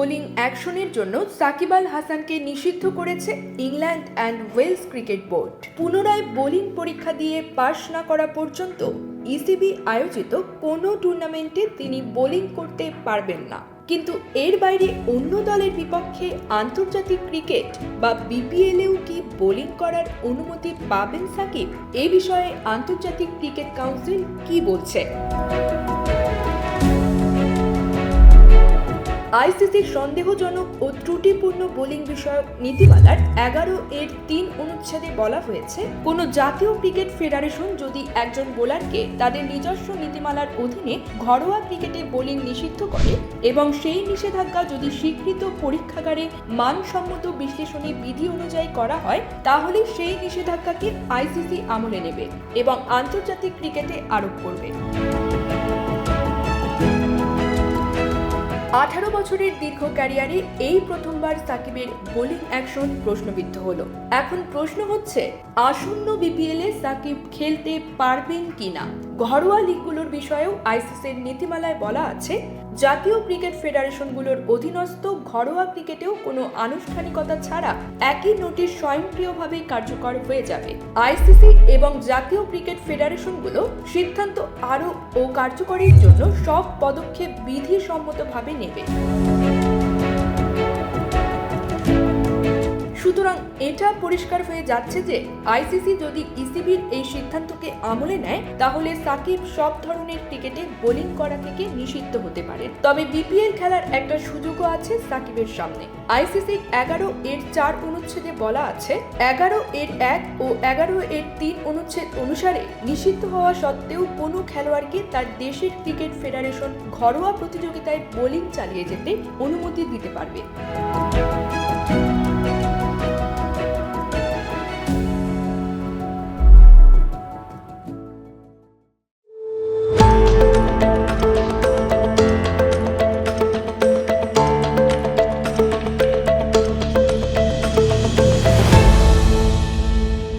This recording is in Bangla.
অ্যাকশনের জন্য সাকিব আল হাসানকে নিষিদ্ধ করেছে England and Wales cricket board. পুনরায় বোলিং পরীক্ষা দিয়ে পাশ না করা পর্যন্ত ইসিবি আয়োজিত কোনো টুর্নামেন্টে তিনি বোলিং করতে পারবেন না। কিন্তু এর বাইরে অন্য দলের বিপক্ষে আন্তর্জাতিক ক্রিকেট বা বিপিএলেও কি বোলিং করার অনুমতি পাবেন সাকিব? এ বিষয়ে আন্তর্জাতিক ক্রিকেট কাউন্সিল কি বলছে? আইসিসির সন্দেহজনক ও ত্রুটিপূর্ণ বোলিং বিষয়ক নীতিমালার এগারো এর তিন অনুচ্ছেদে বলা হয়েছে, কোনো জাতীয় ক্রিকেট ফেডারেশন যদি একজন বোলারকে তাদের নিজস্ব নীতিমালার অধীনে ঘরোয়া ক্রিকেটে বোলিং নিষিদ্ধ করে এবং সেই নিষেধাজ্ঞা যদি স্বীকৃত পরীক্ষাগারে মানসম্মত বিশ্লেষণী বিধি অনুযায়ী করা হয়, তাহলে সেই নিষেধাজ্ঞাকে আইসিসি আমলে নেবে এবং আন্তর্জাতিক ক্রিকেটে আরোপ করবে। আঠারো বছরের দীর্ঘ ক্যারিয়ারে এই প্রথমবার সাকিবের বোলিং অ্যাকশন প্রশ্নবিদ্ধ হল। এখন প্রশ্ন হচ্ছে, আসন্ন বিপিএলে সাকিব খেলতে পারবেন কিনা? ঘরোয়া লিগগুলোর বিষয়েও আইসিসির নীতিমালায় বলা আছে, জাতীয় ক্রিকেট ফেডারেশনগুলোর অধীনস্থ ঘরোয়া ক্রিকেটেও কোনো আনুষ্ঠানিকতা ছাড়া একই নোটিশ স্বয়ংক্রিয়ভাবে কার্যকর হয়ে যাবে। আইসিসি এবং জাতীয় ক্রিকেট ফেডারেশনগুলো সিদ্ধান্ত আরও ও কার্যকরীর জন্য সব পদক্ষেপ বিধিসম্মতভাবে নেবে। সুতরাং এটা পরিষ্কার হয়ে যাচ্ছে যে আইসিসি যদি ইসিবির এই সিদ্ধান্তকে আমলে নেয়, তাহলে সাকিব সব ধরনের ক্রিকেটে বোলিং করা থেকে নিষিদ্ধ হতে পারে। তবে বিপিএল খেলার একটা সুযোগও আছে সাকিবের সামনে। আইসিসি এগারো এর চার অনুচ্ছেদে বলা আছে, এগারো এর এক ও এগারো এর তিন অনুচ্ছেদ অনুসারে নিষিদ্ধ হওয়া সত্ত্বেও কোনো খেলোয়াড়কে তার দেশের ক্রিকেট ফেডারেশন ঘরোয়া প্রতিযোগিতায় বোলিং চালিয়ে যেতে অনুমতি দিতে পারবে।